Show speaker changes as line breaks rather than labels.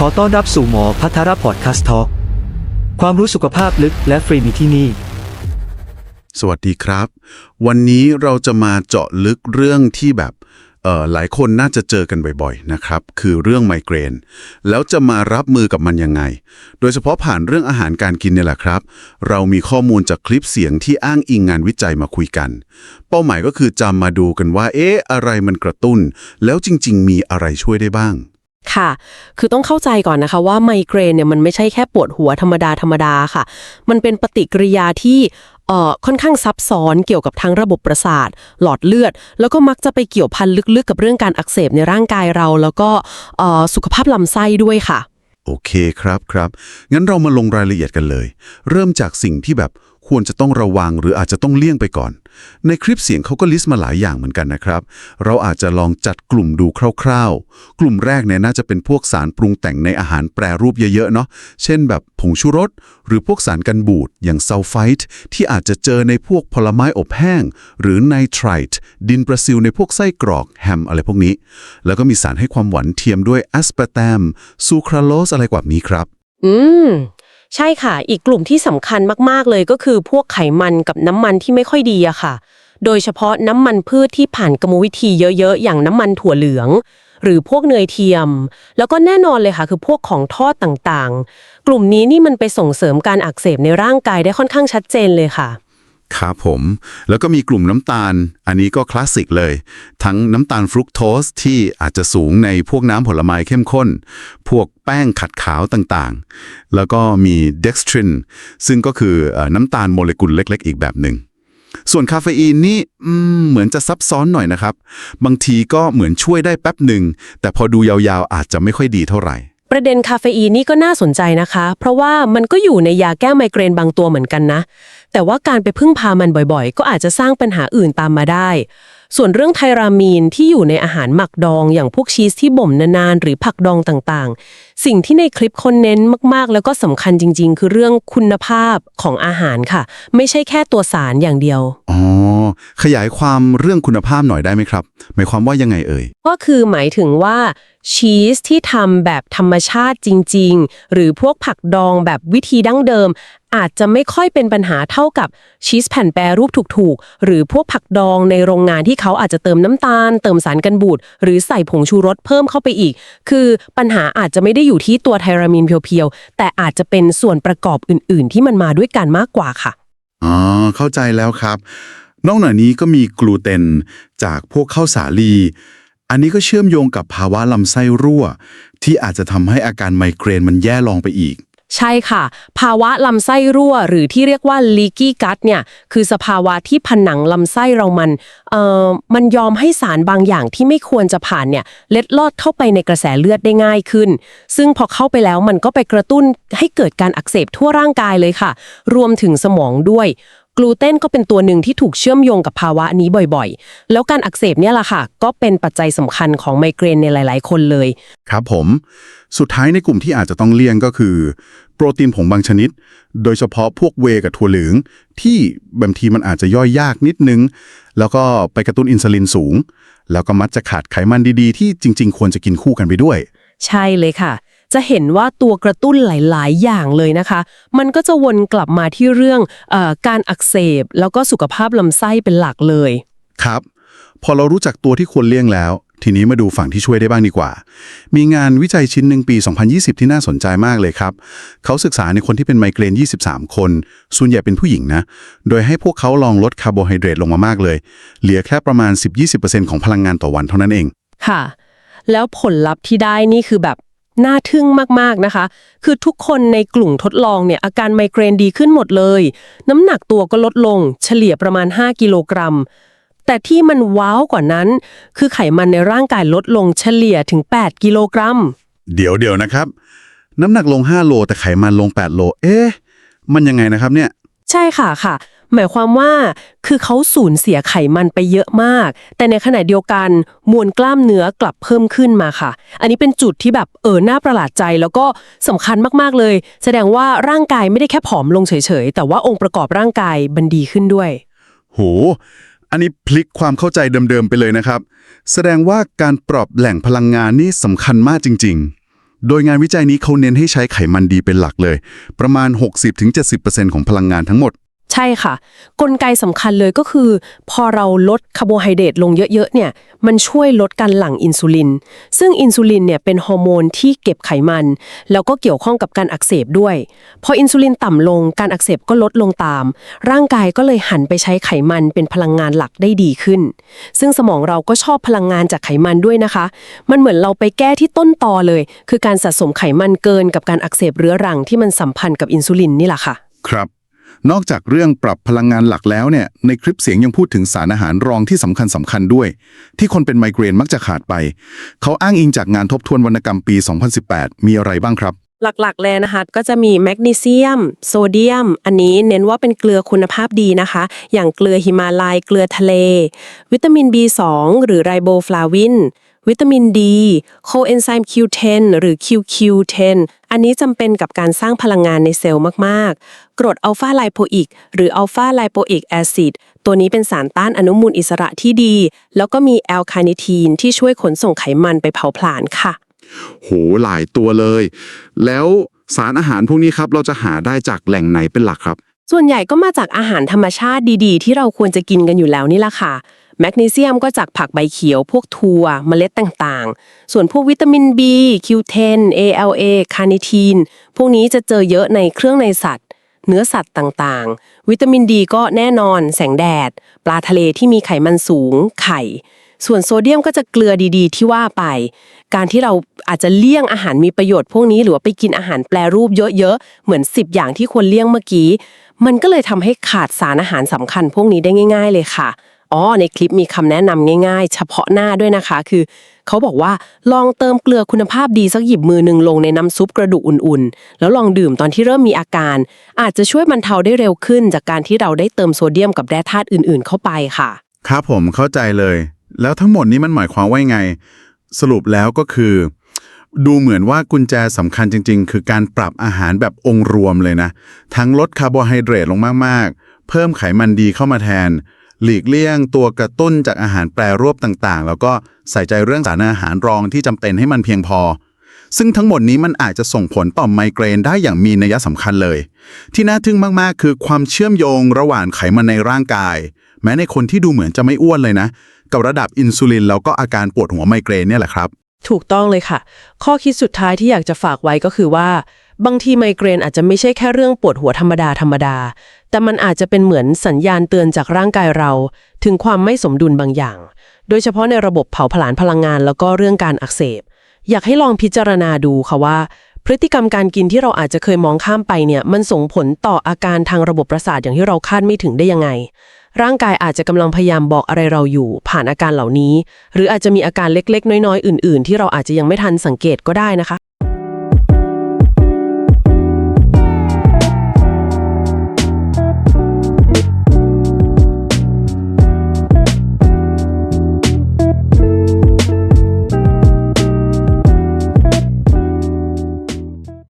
ขอต้อนรับสู่หมอพัทรพอดคาสต์ทอความรู้สุขภาพลึกและฟรีมีที่นี่
สวัสดีครับ วันนี้เราจะมาเจาะลึกเรื่องที่แบบเอ่อหลายคนน่าจะเจอกันบ่อยๆนะครับ คือเรื่องไมเกรน แล้วจะมารับมือกับมันยังไง โดยเฉพาะผ่านเรื่องอาหารการกินเนี่ยแหละครับ เรามีข้อมูลจากคลิปเสียงที่อ้างอิงงานวิจัยมาคุยกัน เป้าหมายก็คือจะมาดูกันว่า เอ๊ะ อะไรมันกระตุ้น แล้วจริง ๆ มีอะไรช่วยได้บ้าง
ค่ะ คือต้องเข้าใจก่อนนะคะว่าไมเกรนเนี่ยมันไม่ใช่แค่ปวดหัวธรรมดาธรรมดาค่ะ มันเป็นปฏิกิริยาที่เอ่อค่อนข้างซับซ้อนเกี่ยวกับทั้งระบบประสาท หลอดเลือด แล้วก็มักจะไปเกี่ยวพันลึกๆ กับเรื่องการอักเสบในร่างกายเรา แล้วก็เอ่อสุขภาพลำไส้ด้วยค่ะ
โอเคครับครับ งั้นเรามาลงรายละเอียดกันเลย เริ่มจากสิ่งที่แบบ ควรจะต้องระวังหรืออาจจะต้องเลี่ยงไปก่อน ในคลิปเสียงเขาก็ลิสต์มาหลายอย่างเหมือนกันนะครับ เราอาจจะลองจัดกลุ่มดูคร่าวๆ กลุ่มแรกเนี่ยน่าจะเป็นพวกสารปรุงแต่งในอาหารแปรรูปเยอะๆเนาะเช่นแบบผงชูรส หรือพวกสารกันบูดอย่างซัลไฟต์ที่อาจจะเจอในพวกผลไม้อบแห้ง หรือไนไตรต์ดินประซิลในพวกไส้กรอกแฮมอะไรพวกนี้ แล้วก็มีสารให้ความหวานเทียมด้วยแอสปาร์ตมซูคราโลสอะไรกว่านี้ครับ
อืม ใช่ค่ะ อีกกลุ่มที่สำคัญมากๆเลยก็คือพวกไขมันกับน้ำมันที่ไม่ค่อยดีอะค่ะ โดยเฉพาะน้ำมันพืชที่ผ่านกรรมวิธีเยอะๆ อย่างน้ำมันถั่วเหลือง หรือพวกเนยเทียม แล้วก็แน่นอนเลยค่ะ คือพวกของทอดต่างๆ กลุ่มนี้นี่มันไปส่งเสริมการอักเสบในร่างกายได้ค่อนข้างชัดเจนเลยค่ะ
ครับผม แล้วก็มีกลุ่มน้ำตาล อันนี้ก็คลาสสิกเลย ทั้งน้ำตาลฟรุกโตสที่อาจจะสูงในพวกน้ำผลไม้เข้มข้น พวกแป้งขัดขาวต่างๆ แล้วก็มีเด็กสตรินซึ่งก็คือน้ำตาลโมเลกุลเล็กๆ อีกแบบหนึ่ง ส่วนคาเฟอีนนี่เหมือนจะซับซ้อนหน่อยนะครับ บางทีก็เหมือนช่วยได้แป๊บหนึ่ง แต่พอดูยาวๆ อาจจะไม่ค่อยดีเท่าไหร่
ประเด็นคาเฟอีนนี่ก็น่าสนใจนะคะ เพราะว่ามันก็อยู่ในยาแก้ไมเกรนบางตัวเหมือนกันนะ แต่ว่าการไปพึ่งพามันบ่อยๆ ก็อาจจะสร้างปัญหาอื่นตามมาได้ ส่วนเรื่องไทรามีนที่อยู่ในอาหารหมักดอง อย่างพวกชีสที่บ่มนานๆ หรือผักดองต่างๆ สิ่งที่ในคลิปคนเน้นมากๆ แล้วก็สำคัญจริง ๆ คือเรื่องคุณภาพของอาหารค่ะ ไม่ใช่แค่ตัวสารอย่างเดียว
อ๋อ ขยายความเรื่องคุณภาพหน่อยได้ไหมครับ หมายความว่ายังไงเอ่ย
ก็คือหมายถึงว่า ชีสที่ทำแบบธรรมชาติจริง ๆ หรือพวกผักดองแบบวิธีดั้งเดิม อาจจะไม่ค่อยเป็นปัญหาเท่ากับชีสแผ่นแปรรูปถูกๆ หรือพวกผักดองในโรงงานที่เขาอาจจะเติมน้ำตาล เติมสารกันบูดหรือใส่ผงชูรสเพิ่มเข้าไปอีก คือปัญหาอาจจะไม่ได้อยู่ที่ตัวไทรามีนเพียวๆ แต่อาจจะเป็นส่วนประกอบอื่น ๆ ที่มันมาด้วยกันมากกว่าค่ะ
อ๋อ เข้าใจแล้วครับ นอกเหนือนี้ก็มีกลูเตนจากพวกข้าวสาลี อันนี้ก็เชื่อมโยงกับภาวะลำไส้รั่ว ที่อาจจะทำให้อาการไมเกรนมันแย่ลงไปอีก
ใช่ค่ะ ภาวะลำไส้รั่ว หรือที่เรียกว่า leaky gut เนี่ย คือสภาวะที่ผนังลำไส้เรามัน เอ่อ มันยอมให้สารบางอย่างที่ไม่ควรจะผ่านเนี่ย เล็ดลอดเข้าไปในกระแสเลือดได้ง่ายขึ้น ซึ่งพอเข้าไปแล้วมันก็ไปกระตุ้นให้เกิดการอักเสบทั่วร่างกายเลยค่ะ รวมถึงสมองด้วย กลูเตนก็เป็นตัวหนึ่งที่ถูกเชื่อมโยงกับภาวะนี้บ่อยๆ แล้วการอักเสบเนี่ยแหละค่ะ ก็เป็นปัจจัยสำคัญของไมเกรนในหลาย ๆ คนเลย
ครับผม สุดท้ายในกลุ่มที่อาจจะต้องเลี่ยงก็คือ โปรตีนผงบางชนิด โดยเฉพาะพวกเวย์กับถั่วเหลือง ที่บางทีมันอาจจะย่อยยากนิดนึง แล้วก็ไปกระตุ้นอินซูลินสูง แล้วก็มักจะขาดไขมันดีๆ ที่จริง ๆ ควรจะกินคู่กันไปด้วย
ใช่เลยค่ะ จะเห็นว่าตัวกระตุ้นหลาย ๆ อย่างเลยนะคะ มันก็จะวนกลับมาที่เรื่องเออการอักเสบ แล้วก็สุขภาพลำไส้เป็นหลักเลย
ครับ พอเรารู้จักตัวที่ควรเลี่ยงแล้ว ทีนี้มาดูฝั่งที่ช่วยได้บ้างดีกว่า มีงานวิจัยชิ้นหนึ่งปี 2020 ที่น่าสนใจมากเลยครับ เขาศึกษาในคนที่เป็นไมเกรน 23 คน ส่วนใหญ่เป็นผู้หญิงนะ โดยให้พวกเขาลองลดคาร์โบไฮเดรตลงมามากเลย เหลือแค่ประมาณ 10-20%ของพลังงานต่อวันเท่านั้นเอง
ค่ะแล้วผลลัพธ์ที่ได้นี่คือแบบ น่าทึ่งมากๆนะคะ คือทุกคนในกลุ่มทดลองเนี่ยอาการไมเกรนดีขึ้นหมดเลย น้ำหนักตัวก็ลดลง เฉลี่ยประมาณ 5 กิโลกรัม แต่ที่มันว้าวกว่านั้น คือไขมันในร่างกายลดลงเฉลี่ยถึง 8 กิโลกรัม
เดี๋ยวเดี๋ยวนะครับ น้ำหนักลง 5 โล แต่ไขมันลง 8 โล เอ๊ะ มันยังไงนะครับเนี่ย
ใช่ค่ะค่ะ หมายความว่าคือเขาสูญเสียไขมันไปเยอะมาก แต่ในขณะเดียวกันมวลกล้ามเนื้อกลับเพิ่มขึ้นมาค่ะ อันนี้เป็นจุดที่แบบเออน่าประหลาดใจแล้วก็สำคัญมากๆเลย แสดงว่าร่างกายไม่ได้แค่ผอมลงเฉยๆ แต่ว่าองค์ประกอบร่างกายบันดีขึ้นด้วย
โห อันนี้พลิกความเข้าใจเดิมๆไปเลยนะครับ แสดงว่าการปรับแหล่งพลังงานนี่สำคัญมากจริง
โดยงานวิจัยนี้เขาเน้นให้ใช้ไขมันดีเป็นหลักเลย ประมาณ 60-70%ของพลังงานทั้งหมด
ใช่ค่ะ กลไกสำคัญเลยก็คือ พอเราลดคาร์โบไฮเดรตลงเยอะๆเนี่ยมันช่วยลดการหลั่งอินซูลิน ซึ่งอินซูลินเนี่ยเป็นฮอร์โมนที่เก็บไขมัน แล้วก็เกี่ยวข้องกับการอักเสบด้วย พออินซูลินต่ำลงการอักเสบก็ลดลงตาม ร่างกายก็เลยหันไปใช้ไขมันเป็นพลังงานหลักได้ดีขึ้น ซึ่งสมองเราก็ชอบพลังงานจากไขมันด้วยนะคะ มันเหมือนเราไปแก้ที่ต้นตอเลย คือการสะสมไขมันเกินกับการอักเสบเรื้อรังที่มันสัมพันธ์กับอินซูลินนี่แหละค่ะ
ครับ นอกจากเรื่องปรับพลังงานหลักแล้วเนี่ยในคลิปเสียงยังพูดถึงสารอาหารรองที่สำคัญสำคัญด้วย ที่คนเป็นไมเกรนมักจะขาดไป เขาอ้างอิงจากงานทบทวนวรรณกรรมปี 2018 มีอะไรบ้างครับ
หลักๆเลยนะคะก็จะมีแมกนีเซียม โซเดียม อันนี้เน้นว่าเป็นเกลือคุณภาพดีนะคะ อย่างเกลือหิมาลัยเกลือทะเล วิตามิน B2 หรือไรโบฟลาวิน วิตามินดีโคเอนไซม์ Q10 หรือ QQ10 อันนี้จำเป็นกับการสร้างพลังงานในเซลล์มาก ๆ กรดอัลฟาไลโปอิกหรืออัลฟาไลโปอิกแอซิดตัวนี้เป็นสารต้านอนุมูลอิสระที่ดี แล้วก็มีแอลคาเนทีนที่ช่วยขนส่งไขมันไปเผาผลาญค่ะ
โหหลายตัวเลย แล้วสารอาหารพวกนี้ครับเราจะหาได้จากแหล่งไหนเป็นหลักครับ
ส่วนใหญ่ก็มาจากอาหารธรรมชาติดี ๆ ที่เราควรจะกินกันอยู่แล้วนี่แหละค่ะ แมกนีเซียมก็จากผักใบเขียว พวกถั่วเมล็ดต่างๆ ส่วนพวกวิตามิน B Q10 ALA คาร์นิทีน พวกนี้จะเจอเยอะในเครื่องในสัตว์ เนื้อสัตว์ต่างๆ วิตามินดีก็แน่นอน แสงแดด ปลาทะเลที่มีไขมันสูง ไข่ ส่วนโซเดียมก็จะเกลือดีๆ ที่ว่าไป การที่เราอาจจะเลี่ยงอาหารมีประโยชน์พวกนี้ หรือว่าไปกินอาหารแปรรูปเยอะๆ เหมือน 10 อย่างที่ควรเลี่ยงเมื่อกี้ มันก็เลยทำให้ขาดสารอาหารสำคัญ พวกนี้ได้ง่าย ๆ เลยค่ะ อ๋อในคลิปมีคำแนะนำง่ายๆ เฉพาะหน้าด้วยนะคะ คือ เขาบอกว่าลองเติมเกลือคุณภาพดีสักหยิบมือหนึ่งลงในน้ำซุปกระดูกอุ่นๆ แล้วลองดื่มตอนที่เริ่มมีอาการ อาจจะช่วยบรรเทาได้เร็วขึ้น จากการที่เราได้เติมโซเดียมกับแร่ธาตุอื่นๆ เข้าไปค่ะ
ครับผมเข้าใจเลย แล้วทั้งหมดนี้มันหมายความว่ายังไง สรุปแล้วก็คือ ดูเหมือนว่ากุญแจสำคัญจริง ๆ คือการปรับอาหารแบบองค์รวมเลยนะ ทั้งลดคาร์โบไฮเดรตลงมากๆ เพิ่มไขมันดีเข้ามาแทน หลีกเลี่ยงตัวกระตุ้นจากอาหารแปรรูปต่างๆ แล้วก็ใส่ใจเรื่องสารอาหารรองที่จำเป็นให้มันเพียงพอ ซึ่งทั้งหมดนี้มันอาจจะส่งผลต่อไมเกรนได้อย่างมีนัยสำคัญเลย ที่น่าทึ่งมากๆ คือความเชื่อมโยงระหว่างไขมันในร่างกาย แม้ในคนที่ดูเหมือนจะไม่อ้วนเลยนะ กับระดับอินซูลินแล้วก็อาการปวดหัวไมเกรนเนี่ยแหละครับ
ถูกต้องเลยค่ะ ข้อคิดสุดท้ายที่อยากจะฝากไว้ก็คือว่า บางทีไมเกรนอาจจะไม่ใช่แค่เรื่องปวดหัวธรรมดาธรรมดา แต่มันอาจจะเป็นเหมือนสัญญาณเตือนจากร่างกายเรา ถึงความไม่สมดุลบางอย่าง โดยเฉพาะในระบบเผาผลาญพลังงานแล้วก็เรื่องการอักเสบ อยากให้ลองพิจารณาดูค่ะว่า พฤติกรรมการกินที่เราอาจจะเคยมองข้ามไปเนี่ย มันส่งผลต่ออาการทางระบบประสาทอย่างที่เราคาดไม่ถึงได้ยังไง ร่างกายอาจจะกำลังพยายามบอกอะไรเราอยู่ ผ่านอาการเหล่านี้ หรืออาจจะมีอาการเล็กๆ น้อยๆ อื่น ๆ ที่เราอาจจะยังไม่ทันสังเกตก็ได้นะคะ